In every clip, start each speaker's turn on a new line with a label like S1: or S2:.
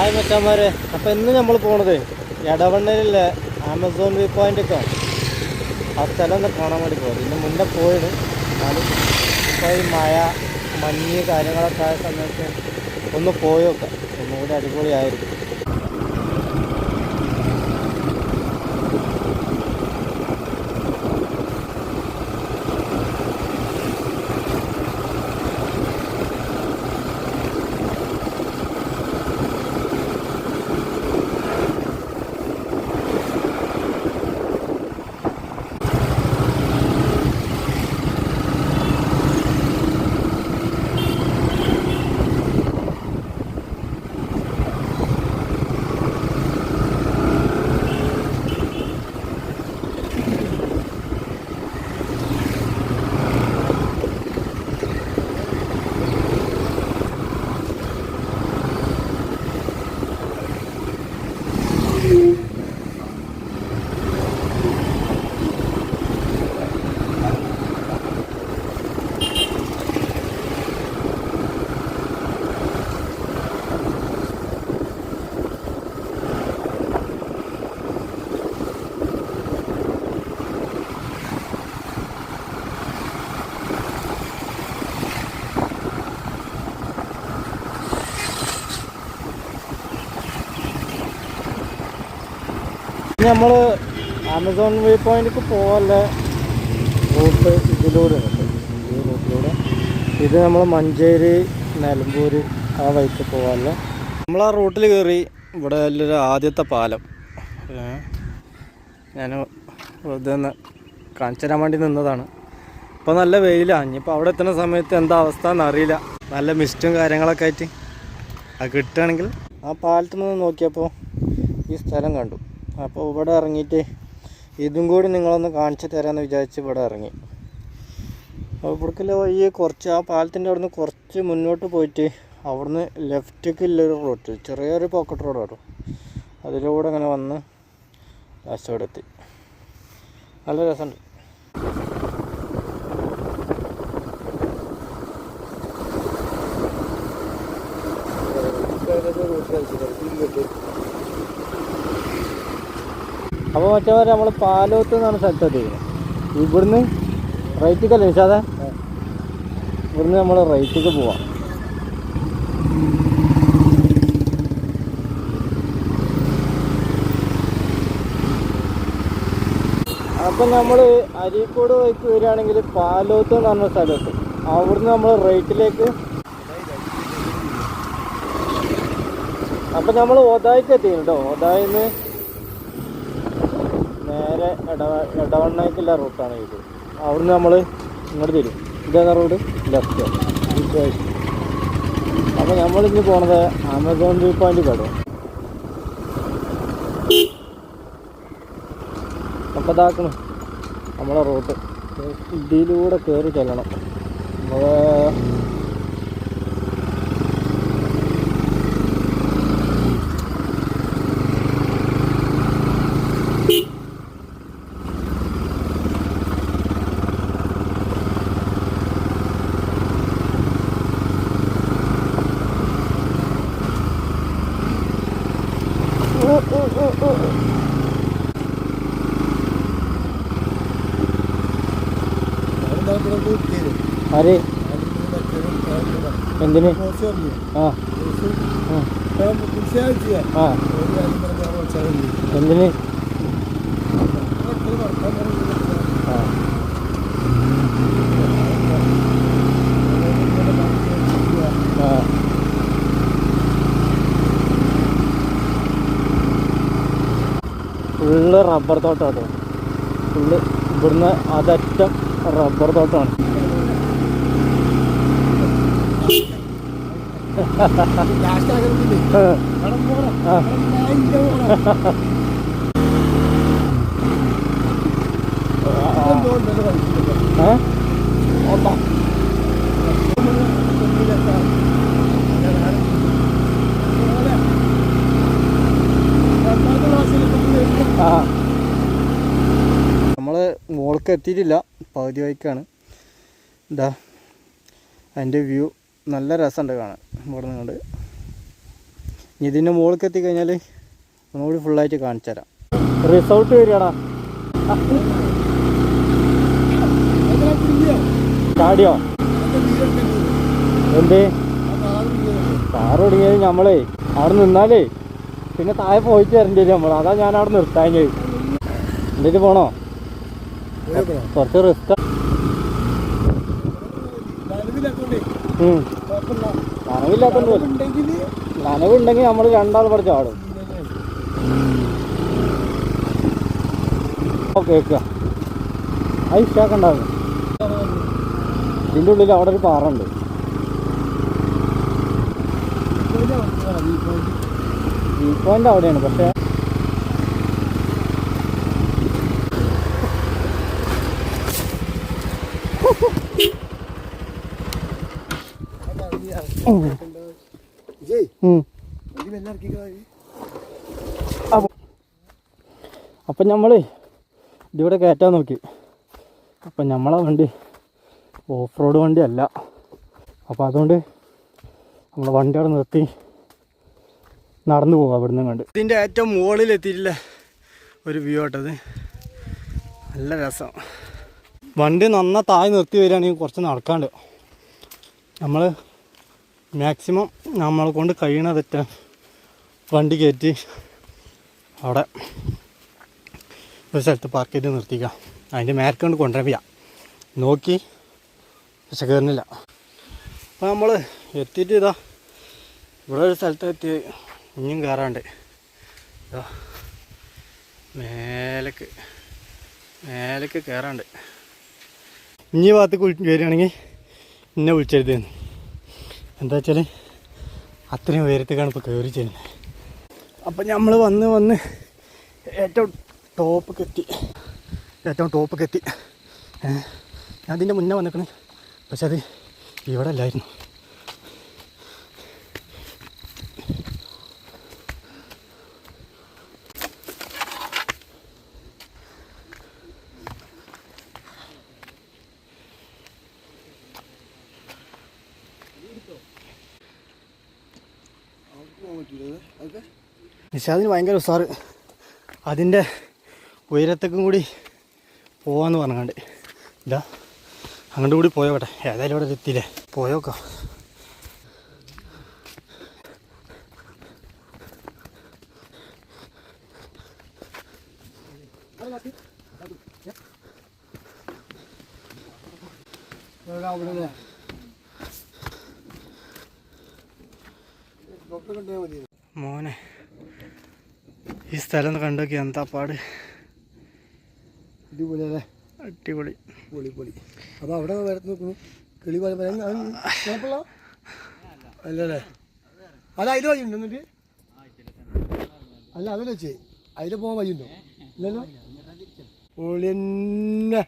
S1: Hi മച്ചാന്മാരെ. അപ്പം ഇന്ന് നമ്മൾ പോണത് എടവണ്ണയിലെ ആമസോൺ വ്യൂ പോയിന്റ് ഒക്കെ. ആ സ്ഥലം ഒന്ന് കാണാൻ വേണ്ടി പോകും ഇതിന് മുന്നേ പോയത് എന്നാലും ഇപ്പോൾ ഈ മഴ മഞ്ഞ് കാര്യങ്ങളൊക്കെ ആയ സമയത്ത് ഒന്ന് പോയൊക്കെ ഒന്നുകൂടി അടിപൊളിയായിരിക്കും. നമ്മൾ ആമസോൺ വ്യൂ പോയിന്റിലേക്ക് പോകാനുള്ള റൂട്ട് ഇതിലൂടെ ഈ റൂട്ടിലൂടെ. ഇത് നമ്മൾ മഞ്ചേരി നിലമ്പൂർ ആ വഴിക്ക് പോകാനുള്ള നമ്മൾ ആ റൂട്ടിൽ കയറി ഇവിടെ ഉള്ളൊരു ആദ്യത്തെ പാലം. ഞാൻ വെറുതെ കാണിച്ചു തരാൻ വേണ്ടി നിന്നതാണ്. ഇപ്പോൾ നല്ല വെയിലാണ് ഇനിയിപ്പോൾ അവിടെ എത്തുന്ന സമയത്ത് എന്താ അവസ്ഥ എന്നറിയില്ല നല്ല മിസ്റ്റും കാര്യങ്ങളൊക്കെ ആയിട്ട്. അത് കിട്ടുകയാണെങ്കിൽ ആ പാലത്തിൽ നിന്ന് നോക്കിയപ്പോൾ ഈ സ്ഥലം കണ്ടു. അപ്പോൾ ഇവിടെ ഇറങ്ങിയിട്ട് ഇതും കൂടി നിങ്ങളൊന്ന് കാണിച്ചു തരാമെന്ന് വിചാരിച്ച് ഇവിടെ ഇറങ്ങി. അപ്പോൾ ഇവിടേക്കുള്ള വഴി കുറച്ച് ആ പാലത്തിന്റെ അവിടുന്ന് കുറച്ച് മുന്നോട്ട് പോയിട്ട് അവിടുന്ന് ലെഫ്റ്റേക്ക് ഉള്ളൊരു റോഡ് ചെറിയൊരു പോക്കറ്റ് റോഡ് കേട്ടോ അതിലൂടെ അങ്ങനെ വന്ന് ലാസ്റ്റ് അവിടെ എത്തി. നല്ല രസമുണ്ട്. അപ്പോൾ മറ്റേ നമ്മൾ പാലോത്ത് എന്നാണ് സ്ഥലത്ത് എത്തിക്കുന്നത് ഇവിടുന്ന് റൈറ്റിക്കല്ലേ വിശാദ ഇവിടുന്ന് നമ്മൾ റൈറ്റിക്ക് പോവാം. അപ്പം നമ്മൾ അരീക്കോട് വഴിക്ക് വരികയാണെങ്കിൽ പാലോത്ത് എന്ന് പറഞ്ഞ സ്ഥലത്ത്. അവിടുന്ന് നമ്മൾ റൈറ്റിലേക്ക് അപ്പം നമ്മൾ ഒതായിക്ക് എത്തിയിട്ടുണ്ടോ കേട്ടോ. ഒതായിന്ന് നേരെ ഇടവണ്ണേക്കുള്ള റൂട്ടാണ് ഇത്. അവിടുന്ന് നമ്മൾ ഇങ്ങോട്ട് തരും ഇതേതാ റോഡ് ലെഫ്റ്റ് അപ്പോൾ നമ്മളിന്ന് പോണത് ആമസോൺ വ്യൂ പോയിന്റ് കടവും അപ്പോൾ ഇതാക്കണം നമ്മളെ റൂട്ട്. ഇതിലൂടെ കയറി ചെല്ലണം. നമ്മൾ എന്തിന്? എന്തിന്? ഫുള്ള് റബ്ബർ തോട്ടം കേട്ടോ. ഫുള്ള് ഇവിടുന്ന് അതറ്റം റബ്ബർ തോട്ടമാണ്. നമ്മൾ മോൾക്ക് എത്തിയിട്ടില്ല പകുതി വഴിക്കാണ്. എന്താ അതിന്റെ വ്യൂ. നല്ല രസമുണ്ട് കാണാൻ ഇവിടെ നിന്നുകൊണ്ട് ഇതിന്റെ മുകളിലേക്ക് എത്തിക്കഴിഞ്ഞാൽ ഒന്നുകൂടി ഫുള്ളായിട്ട് കാണിച്ചു തരാം റിസോർട്ട് വരികടാ ചാടിയോ? എന്ത്? കാറ് ഒടുങ്ങിയത് നമ്മളേ അവിടെ നിന്നാലേ. പിന്നെ താഴെ പോയിട്ട് വരേണ്ടി വരും നമ്മൾ അതാ ഞാൻ അവിടെ നിർത്താൻ എന്നിട്ട് പോണോ? കുറച്ച് റിസ്ക് നനവില്ലാത്തോണ്ട് പോലെ നനവുണ്ടെങ്കിൽ നമ്മൾ രണ്ടാൾ പഠിച്ച ആടും. കേൾക്കുക അത് ഇഷ്ടാക്കണ്ടാവും ഇതിന്റെ ഉള്ളിൽ അവിടെ ഒരു പാറുണ്ട് വ്യൂ പോയിന്റ് അവിടെയാണ്. പക്ഷേ അപ്പൊ- നമ്മൾ ഇതിവിടെ കയറ്റാൻ നോക്കി. അപ്പം നമ്മളെ വണ്ടി ഓഫ് റോഡ് വണ്ടി അല്ല അപ്പോൾ അതുകൊണ്ട് നമ്മൾ വണ്ടി അവിടെ നിർത്തി നടന്നു പോവാം നിന്ന് കണ്ട് ഇതിന്റെ ഏറ്റവും മുകളിൽ എത്തിയിട്ടില്ല ഒരു വ്യൂ ആട്ടത് നല്ല രസം. വണ്ടി നന്നാ താഴെ നിർത്തി വരികയാണെങ്കിൽ കുറച്ച് നടക്കാണ്ട്. നമ്മൾ മാക്സിമം നമ്മളെ കൊണ്ട് കഴിയണതെറ്റ വണ്ടി കയറ്റി. അവിടെ ഒരു സ്ഥലത്ത് പാർക്ക് ചെയ്ത് നിർത്തിക്കാം അതിന്റെ മേലേക്ക് കൊണ്ട് കൊണ്ടുവരാം നോക്കി. പക്ഷെ കയറുന്നില്ല അപ്പോൾ നമ്മൾ എത്തിയിട്ട് ഇതാ ഇവിടെ ഒരു സ്ഥലത്ത് എത്തി. ഇനിയും കയറാണ്ട് ഇതാ. മേലക്ക്. മേലക്ക് കയറാണ്ട് ഇനി ഭാഗത്ത് വരികയാണെങ്കിൽ എന്നെ വിളിച്ചെഴുതുന്നു എന്താ വെച്ചാൽ അത്രയും ഉയരത്തേക്കാണ് ഇപ്പോൾ കയറി ചെയ്യുന്നത് അപ്പം നമ്മൾ വന്ന് വന്ന് ഏറ്റവും ടോപ്പൊക്കെ എത്തി ഏറ്റവും ടോപ്പൊക്കെ എത്തി ഞാൻ അതിന്റെ മുന്നേ വന്നിക്കണ്. പക്ഷെ അത് ഇവിടെ അല്ലായിരുന്നു. നിഷാദിന് ഭയങ്കര ഉസാറ്. അതിന്റെ ഉയരത്തേക്കും കൂടി പോവാന്ന് പറഞ്ഞാണ്ട്. ഇതാ അങ്ങോട്ട് കൂടി പോയോട്ടെ ഏതായാലും ഇവിടെ എത്തിയില്ലേ? പോയോക്കാം മോനെ. ഈ സ്ഥലം കണ്ടൊക്കെ എന്താ പാട്?
S2: അടിപൊളിയല്ലേ?
S1: അടിപൊളി.
S2: പൊളി പൊളി അപ്പോൾ അവിടെ നോക്കുന്നു. കിളി പോലെ അല്ലല്ലേ? അല്ല അതിൽ വഴിയുണ്ടോ എന്നിട്ട്? അല്ല അതല്ല വെച്ചേ അതിൽ പോകാൻ വഴിയുണ്ടോ? ഇല്ലല്ലോ? പൊളിന്നെ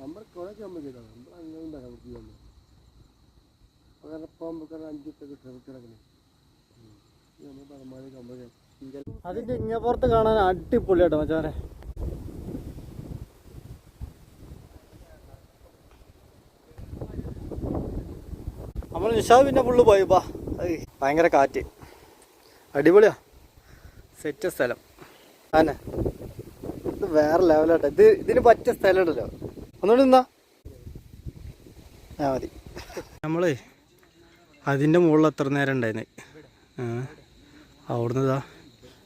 S2: നമ്മൾ കുറെ നമ്മൾ ചെയ്തോ? നമ്മൾ അങ്ങനെ ഉണ്ടാക്കാം നമുക്ക് ചെയ്യാൻ അങ്ങനെ പോകുമ്പോൾ അഞ്ച് കിട്ടും കിടക്കണേ നമ്മൾ പരമാവധി
S1: അതിന്റെ ഇങ്ങപ്പുറത്ത് കാണാൻ അടിപൊളിയാട്ടോ മച്ചാനെ. നമ്മൾ നിഷാദ് പിന്നെ ഫുള്ള് പോയി ബാ. ഭയങ്കര കാറ്റ്. അടിപൊളിയാ. സെറ്റ് സ്ഥലം. ആനെ. ഇത് വേറെ ലെവലാട്ടോ ഇത് ഇതിന് പറ്റിയ സ്ഥലം ഉണ്ടല്ലോ. ഒന്നുകൂടി നിന്നാ? ആ മതി. നമ്മളേ അതിന്റെ മുകളിൽ എത്ര നേരം ഉണ്ടായിരുന്നു അവിടുന്ന് ഇതാ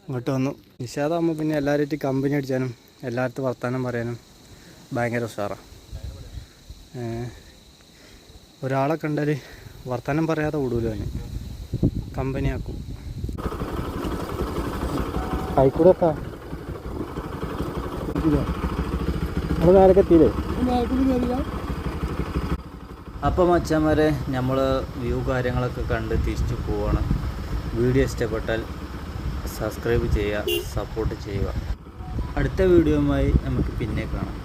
S1: ഇങ്ങോട്ട് വന്നു. നിഷാദാകുമ്പോൾ പിന്നെ എല്ലാവരും കമ്പനി അടിച്ചാനും എല്ലായിടത്തും വർത്തമാനം പറയാനും ഭയങ്കര ഉഷാറാണ് ഒരാളെ കണ്ടാൽ വർത്തമാനം പറയാതെ വിടൂല കമ്പനി ആക്കും. ആയിക്കൂടെ നമ്മൾ നേരൊക്കെ എത്തിയില്ലേ
S3: അപ്പോൾ മച്ചന്മാരെ നമ്മൾ വ്യൂ കാര്യങ്ങളൊക്കെ കണ്ട് തിരിച്ചു പോവാണ്. വീഡിയോ ഇഷ്ടപ്പെട്ടാൽ സബ്സ്ക്രൈബ് ചെയ്യുക സപ്പോർട്ട് ചെയ്യുക. അടുത്ത വീഡിയോയുമായി നമുക്ക് പിന്നെ കാണാം.